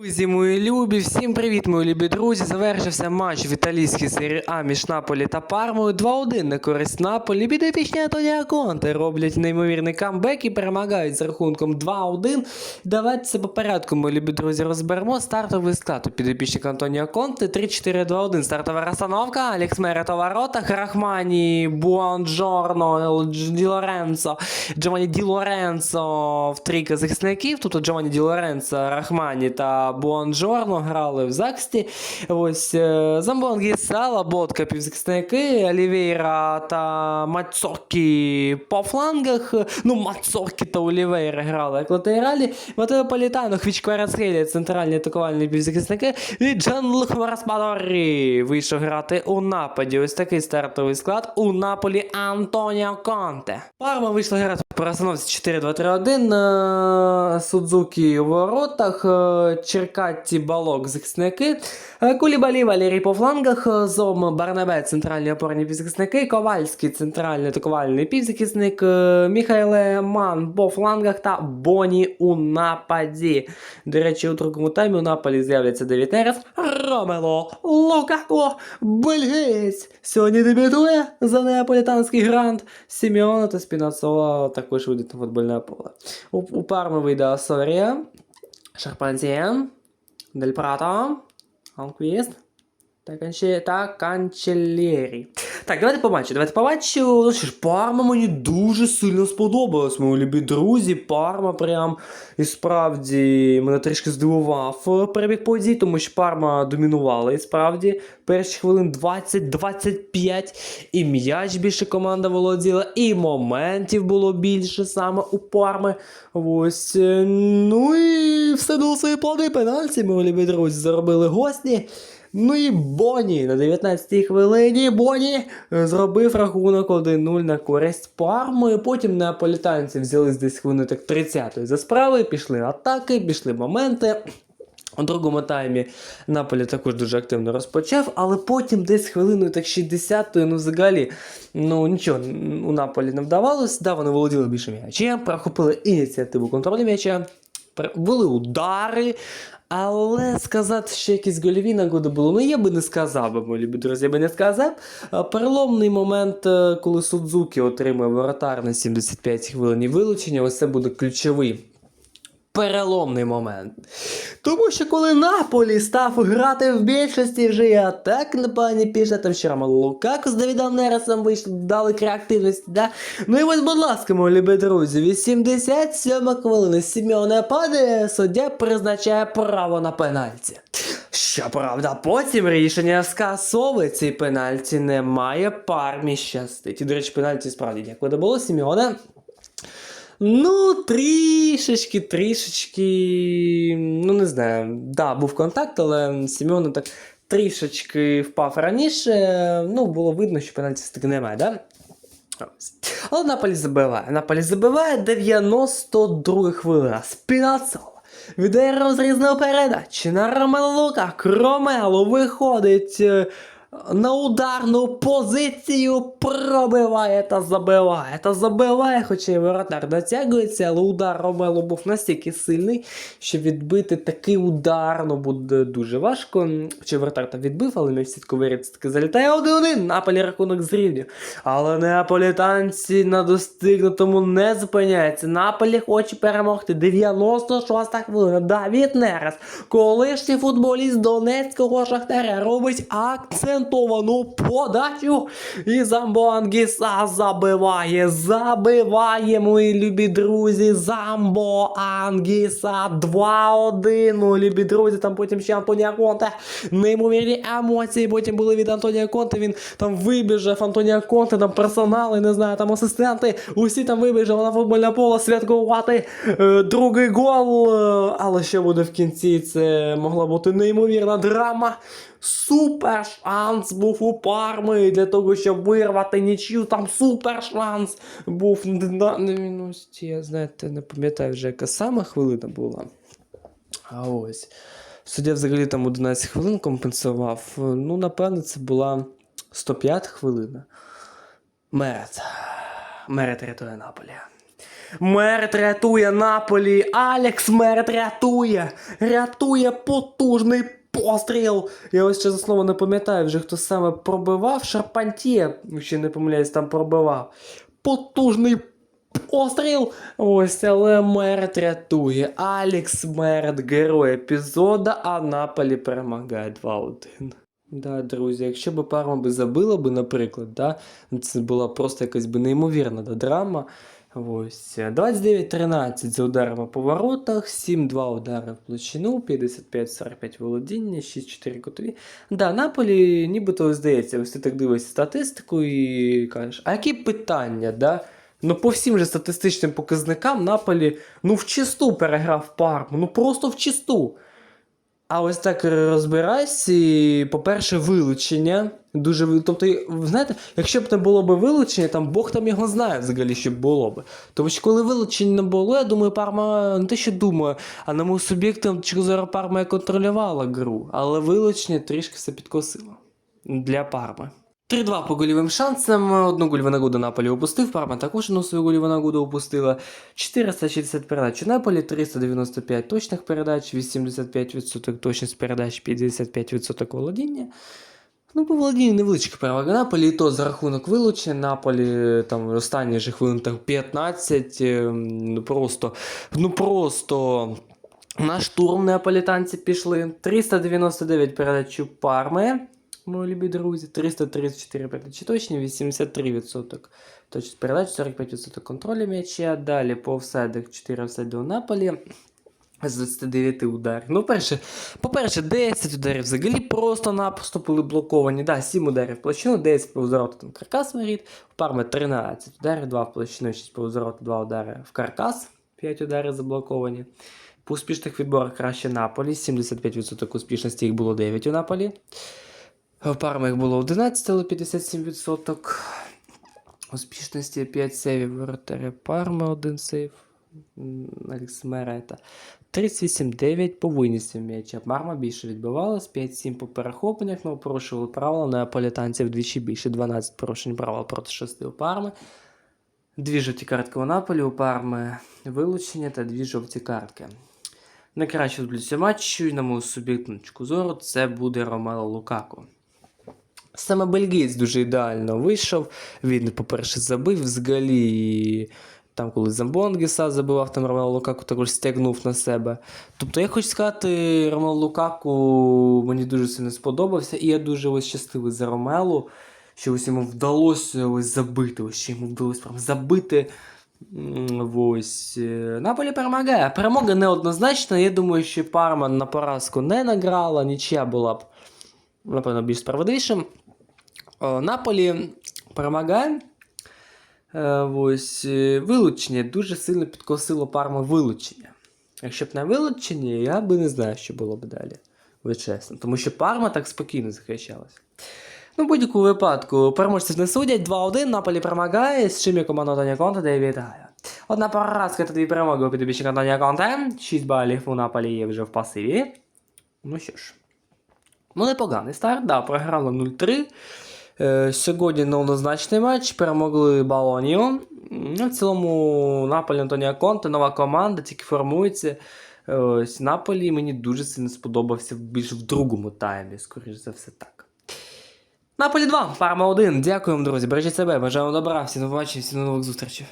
Друзі, мої любі, всім привіт, мої любі друзі. Завершився матч в італійській серії А між Наполі та Пармою. 2-1 на користь Наполі. Підопічні Антоніа Конте роблять неймовірний камбек і перемагають з рахунком 2-1. Давайте це по порядку, мої любі друзі, розберемо. Стартовий склад у підопічника Антоніа Конте 3-4-2-1. Стартова розстановка. Алекс Мерет у воротах. Рахмані, Буонджорно, Ді Лоренцо, Джованні Ді Лоренцо в трійка захисників. Тут Джованні Ді Лоренцо, Рахмані та Буонджорно грали в захисті. Ось е, Замбонгі Сала, Ботка півзахисники, Олівейра та Мацокі по флангах. Ну, Мацокі та Олівейра грали як латералі. Матео Політано, Хвічкварацхелі, центральні атакувальні півзахисники. І Джанлухо Распадорі вийшов грати у нападі. Ось такий стартовий склад у Наполі Антоніо Конте. Парма вийшла грати по розстановці 4-2-3-1. е, Судзукі у воротах, е, Черкатті Балок захисники, е, Кулібалі Валерій по флангах, е, Зом Барнабе центральні опорні півзахисники, Ковальський центральний атакувальний півзахисник, е, Міхайле Ман по флангах та Боні у нападі. До речі, у другому таймі у Наполі з'являться Девід Ромело, Лукако, бельгієць. Сьогодні дебютує за неаполітанський грант Сімеона та Спінацола також вийдуть на футбольне поле. У, у Парми вийде Асорія, Charpentier, del Prata, Conquist, та, канче, Канчелєрі. Так, давайте по матчу. Давайте по. Ну що ж, Парма мені дуже сильно сподобалась, мої любі друзі. Парма прям і справді мене трішки здивував е, перебіг подій, тому що Парма домінувала і справді перші хвилин 20-25, і м'яч більше команда володіла, і моментів було більше саме у Парми. Ось. е, Ну і все дало свої плоди пенальті, мої любі друзі, заробили гості. Ну і Боні на 19-й хвилині Боні е, зробив рахунок 1-0 на користь Парми. Потім неаполітанці взялись десь хвилини так 30-ї за справи, пішли атаки, пішли моменти. У другому таймі Наполі також дуже активно розпочав, але потім десь хвилиною так 60-ї, ну взагалі, ну нічого у Наполі не вдавалось. Да, вони володіли більше м'ячем, прохопили ініціативу контролю м'яча, були удари. Але сказати, що якісь гольові нагоди було, ну я би не сказав би, мої друзі, я би не сказав. Переломний момент, е, коли Судзуки отримує воротар на 75 хвилин вилучення, ось це буде ключовий переломний момент. Тому що коли Наполі став грати в більшості вже і атак на пані пішла, там ще Ромело Лукаку з Давідом Нересом вийшли, дали креативності, да? Ну і ось, будь ласка, мої любі друзі, 87 хвилина, Сімеоне падає, суддя призначає право на пенальті. Щоправда, потім рішення скасовує цей пенальті, немає пармі щастить. І, до речі, пенальті справді дякую було Сімеоне. Ну, трішечки, трішечки. Ну, не знаю. Да, був контакт, але Сімеон так трішечки впав раніше. Ну, було видно, що пенальті все-таки немає, да? Але Наполі забиває. Наполі забиває 92 хвилина. Спінацола. Віддає розрізну передачу на Ромело Лукак. Ромело виходить е, на ударну позицію, пробиває та забиває. Та забиває, хоча й воротар дотягується, але удар Ромело був настільки сильний, що відбити такий удар ну, буде дуже важко. Чи воротар там відбив, але сітку виріць таки залітає 1-1. Наполі рахунок зрівнює. Але неаполітанці на достигнутому не зупиняються. Наполі хоче перемогти. 96 хвилина. Давід Нерес, колишній футболіст Донецького Шахтаря, робить акцентовану подачу. І Замбо Ангіса забиває. Забиває, мої любі друзі. Замбо Ангіса 2-1. Мої любі друзі, там потім ще Антонія Конте. Неймовірні емоції потім були від Антонія Конте. Він там вибіжав Антонія Конте, там персонали, не знаю, там асистенти. Усі там вибіжали на футбольне поле святкувати е, другий гол. Е, Але що буде в кінці? Це могла бути неймовірна драма. Супер шанс був у Парми для того, щоб вирвати нічию. Там супер шанс був на невинності. Я знаєте, не пам'ятаю вже, яка сама хвилина була. А ось. Суддя взагалі там 11 хвилин компенсував. Ну, напевно, це була 105 хвилина. Мерет. Мерет рятує Наполі. Мерт рятує Наполі. Алекс Мерт рятує. Рятує потужний постріл. Я ось ще слово не пам'ятаю вже хто саме пробивав. Шарпантьє, ще не помиляюсь, там пробивав. Потужний постріл. Ось, але Мерт рятує. Алекс Мерт, герой епізода, а Наполі перемагає 2-1. Да, друзі, якщо б Парма би забила би, наприклад, да, це була просто якась би неймовірна да, драма. Ось 29-13 за ударами по воротах, 7-2 удари в площину, 55-45 володіння, 6-4 котові. Да, Наполі, нібито здається, ось ти так дивишся статистику і кажеш, а які питання, да? Ну, по всім же статистичним показникам Наполі ну вчисту переграв Парму, ну просто вчисту. А ось так розбирайся, і, по-перше, вилучення. Дуже Тобто, знаєте, якщо б не було б вилучення, там Бог там його знає взагалі, що було б. Тому що коли вилучення не було, я думаю, Парма не те, що думаю, а на мою суб'єктом зору Парма я контролювала гру, але вилучення трішки все підкосило для Парми. 3-2 по гольовим шансам. Одну гольову нагоду Наполі опустив. Парма також одну свою гольову нагоду опустила. 460 передач у Наполі, 395 точних передач, 85% точність передач, 55% володіння. Ну, по володінню невеличка перевага Наполі, і то за рахунок вилучення. Наполі там останні же хвилин так 15. ем, Ну просто, ну просто на штурм неаполітанці пішли. 399 передач у Парми. Мої любі друзі, 334 передачі точні, 83% точність передач, 45% контролю м'яча. Далі по офсайдах 4 офсайди у Наполі. З 29 ударів. Ну, перше, по-перше, 10 ударів взагалі просто-напросто були блоковані. Да, 7 ударів в площину, 10 по вороту, там каркас воріт. У Парми 13 ударів, 2 в площину, 6 по вороту, 2 удари в каркас, 5 ударів заблоковані. По успішних відборах краще Наполі, 75% успішності їх було 9 у Наполі. В Пармі їх було 11, але 57%. Успішності 5 сейвів воротаря Парми, 1 сейв. Алекс Мерета. 38-9 по винісі м'яча. Парма більше відбивалась, 5-7 по перехопленнях, але порушували правила неаполітанців вдвічі більше, 12 порушень правил проти 6 у Парми. Дві жовті картки у Наполі, у Парми вилучення та дві жовті картки. Найкраще футболіст матчу, і на мою суб'єктну точку зору, це буде Ромело Лукаку. Саме бельгієць дуже ідеально вийшов. Він, по-перше, забив взагалі. Там, коли Замбонгіса забивав, там Ромело Лукаку також стягнув на себе. Тобто, я хочу сказати, Ромело Лукаку мені дуже сильно сподобався, і я дуже ось щасливий за Ромелу, що ось йому вдалося ось забити, ось що йому вдалося прям забити. Ось е, Наполі перемагає. Перемога неоднозначна. Я думаю, що Парма на поразку не награла, нічия була б, напевно, більш справедливішим. О, Наполі перемагає. Е, Ось е, вилучення дуже сильно підкосило Парма вилучення. Якщо б не вилучення, я би не знаю, що було б далі. Ви чесно. Тому що Парма так спокійно захищалася. Ну, в будь-якому випадку, переможців не судять 2-1, Наполі перемагає, з чим я команда Антонія Конте де вітаю. Одна поразка та дві перемоги у підобічних Антонія Конте. 6 балів у Наполі є вже в пасиві. Ну що ж. Ну, непоганий старт, да, програли 0-3. Е, Сьогодні неоднозначний матч, перемогли Балонію. Ну, в цілому Наполі Антонія Конте, нова команда, тільки формується. Е, Ось Наполі мені дуже сильно сподобався більш в другому таймі, скоріш за все так. Наполі 2, Парма 1. Дякуємо, друзі. Бережіть себе, бажаємо добра, всім побачення, всім до нових зустрічей.